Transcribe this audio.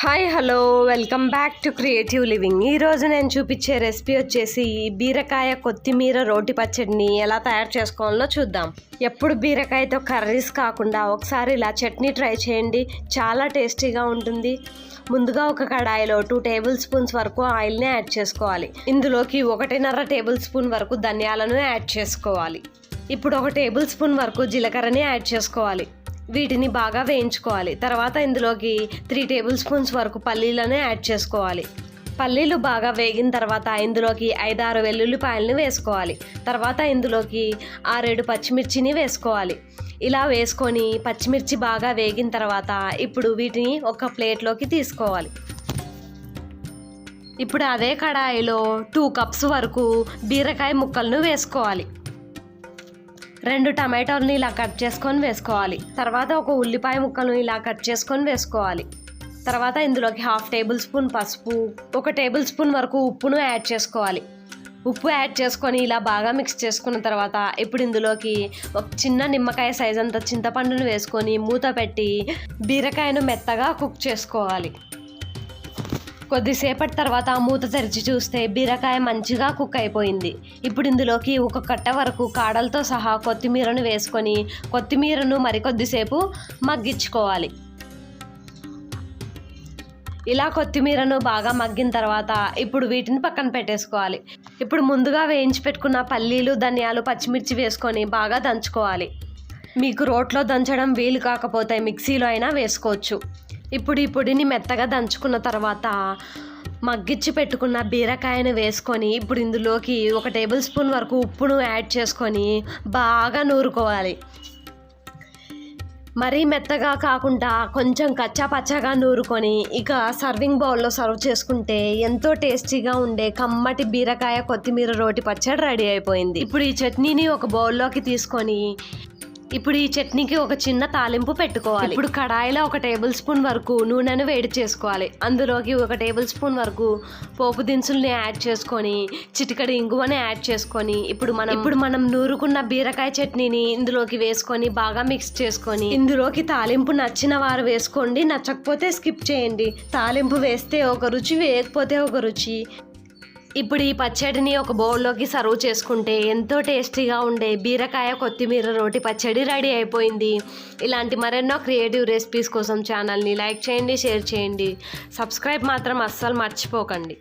Hi hello. Welcome back to creative living. ఈరోజు నేను చూపించే రెసిపీ వచ్చేసి బీరకాయ కొత్తిమీర రోటి పచ్చడిని ఎలా తయారు చేసుకోవాలో చూద్దాం. ఎప్పుడు బీరకాయతో కర్రీస్ కాకుండా ఒకసారి ఇలా చట్నీ ట్రై చేయండి. చాలా టేస్టీగా ఉంటుంది. ముందుగా ఒక కడాయిలో టూ టేబుల్ స్పూన్స్ వరకు ఆయిల్ని యాడ్ చేసుకోవాలి. ఇందులోకి ఒకటిన్నర టేబుల్ స్పూన్ వరకు ధనియాలను యాడ్ చేసుకోవాలి. ఇప్పుడు ఒక టేబుల్ స్పూన్ వరకు జీలకర్రని యాడ్ చేసుకోవాలి. వీటిని బాగా వేయించుకోవాలి. తర్వాత ఇందులోకి త్రీ టేబుల్ స్పూన్స్ వరకు పల్లీలను యాడ్ చేసుకోవాలి. పల్లీలు బాగా వేగిన తర్వాత ఇందులోకి ఐదారు వెల్లుల్లిపాయలని వేసుకోవాలి. తర్వాత ఇందులోకి ఆరేడు పచ్చిమిర్చిని వేసుకోవాలి. ఇలా వేసుకొని పచ్చిమిర్చి బాగా వేగిన తర్వాత ఇప్పుడు వీటిని ఒక ప్లేట్లోకి తీసుకోవాలి. ఇప్పుడు అదే కడాయిలో టూ కప్స్ వరకు బీరకాయ ముక్కలను వేసుకోవాలి. రెండు టమాటోల్ని ఇలా కట్ చేసుకొని వేసుకోవాలి. తర్వాత ఒక ఉల్లిపాయ ముక్కను ఇలా కట్ చేసుకొని వేసుకోవాలి. తర్వాత ఇందులోకి హాఫ్ టేబుల్ స్పూన్ పసుపు ఒక టేబుల్ స్పూన్ వరకు ఉప్పును యాడ్ చేసుకోవాలి. ఉప్పు యాడ్ చేసుకొని ఇలా బాగా మిక్స్ చేసుకున్న తర్వాత ఇప్పుడు ఇందులోకి ఒక చిన్న నిమ్మకాయ సైజ్ అంత చింతపండును వేసుకొని మూత పెట్టి బీరకాయను మెత్తగా కుక్ చేసుకోవాలి. కొద్దిసేపటి తర్వాత మూత తెరిచి చూస్తే బీరకాయ మంచిగా కుక్ అయిపోయింది. ఇప్పుడు ఇందులోకి ఒక కట్ట వరకు కాడలతో సహా కొత్తిమీరను వేసుకొని కొత్తిమీరను మరికొద్దిసేపు మగ్గించుకోవాలి. ఇలా కొత్తిమీరను బాగా మగ్గిన తర్వాత ఇప్పుడు వీటిని పక్కన పెట్టేసుకోవాలి. ఇప్పుడు ముందుగా వేయించి పెట్టుకున్న పల్లీలు ధనియాలు పచ్చిమిర్చి వేసుకొని బాగా దంచుకోవాలి. మీకు రోట్లో దంచడం వీలు కాకపోతే మిక్సీలో అయినా వేసుకోవచ్చు. ఇప్పుడు ఈ పొడిని మెత్తగా దంచుకున్న తర్వాత మగ్గిచ్చి పెట్టుకున్న బీరకాయను వేసుకొని ఇప్పుడు ఇందులోకి ఒక టేబుల్ స్పూన్ వరకు ఉప్పును యాడ్ చేసుకొని బాగా నూరుకోవాలి. మరీ మెత్తగా కాకుండా కొంచెం కచ్చా పచ్చగా నూరుకొని ఇక సర్వింగ్ బౌల్లో సర్వ్ చేసుకుంటే ఎంతో టేస్టీగా ఉండే కమ్మటి బీరకాయ కొత్తిమీర రోటి పచ్చడి రెడీ అయిపోయింది. ఇప్పుడు ఈ చట్నీని ఒక బౌల్లోకి తీసుకొని ఇప్పుడు ఈ చట్నీకి ఒక చిన్న తాలింపు పెట్టుకోవాలి. ఇప్పుడు కడాయిలో ఒక టేబుల్ స్పూన్ వరకు నూనెను వేడి చేసుకోవాలి. అందులోకి ఒక టేబుల్ స్పూన్ వరకు పోపు దినుసుల్ని యాడ్ చేసుకొని చిటికడి ఇంగువని యాడ్ చేసుకొని ఇప్పుడు మనం ఇప్పుడు మనం నూరుకున్న బీరకాయ చట్నీని ఇందులోకి వేసుకొని బాగా మిక్స్ చేసుకొని ఇందులోకి తాలింపు నచ్చిన వారు వేసుకోండి. నచ్చకపోతే స్కిప్ చేయండి. తాలింపు వేస్తే ఒక రుచి వేయకపోతే ఒక రుచి. ఇప్పుడు ఈ పచ్చడిని ఒక బౌల్లోకి సర్వ్ చేసుకుంటే ఎంతో టేస్టీగా ఉండే బీరకాయ కొత్తిమీర రోటి పచ్చడి రెడీ అయిపోయింది. ఇలాంటి మరెన్నో క్రియేటివ్ రెసిపీస్ కోసం ఛానల్ని లైక్ చేయండి షేర్ చేయండి. సబ్స్క్రైబ్ మాత్రం అస్సలు మర్చిపోకండి.